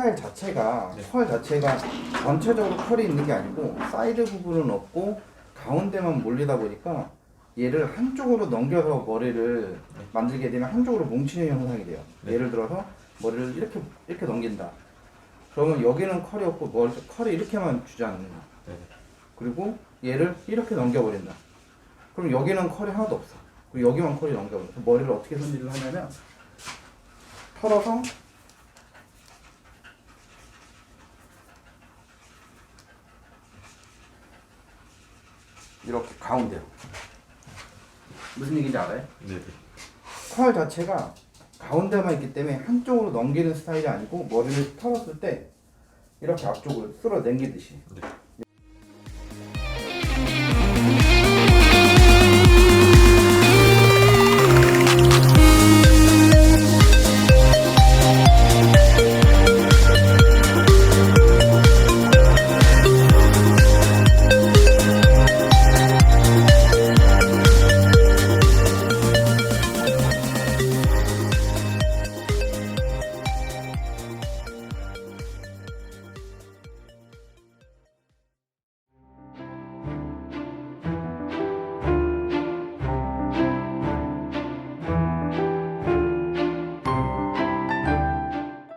스타일 자체가 네. 컬 자체가 전체적으로 컬이 있는 게 아니고 사이드 부분은 없고 가운데만 몰리다 보니까 얘를 한쪽으로 넘겨서 머리를 네. 만들게 되면 한쪽으로 뭉치는 현상이 돼요. 네. 예를 들어서 머리를 이렇게 이렇게 넘긴다. 그러면 여기는 컬이 없고 머리 컬이 이렇게만 주잖아요. 네. 그리고 얘를 이렇게 넘겨버린다. 그럼 여기는 컬이 하나도 없어. 그리고 여기만 컬이 넘겨버려. 머리를 어떻게 손질을 하냐면 털어서 이렇게 가운데로. 무슨 얘기인지 알아요? 네. 컬 자체가 가운데만 있기 때문에 한쪽으로 넘기는 스타일이 아니고 머리를 털었을 때 이렇게 앞쪽을 쓸어 당기듯이 네.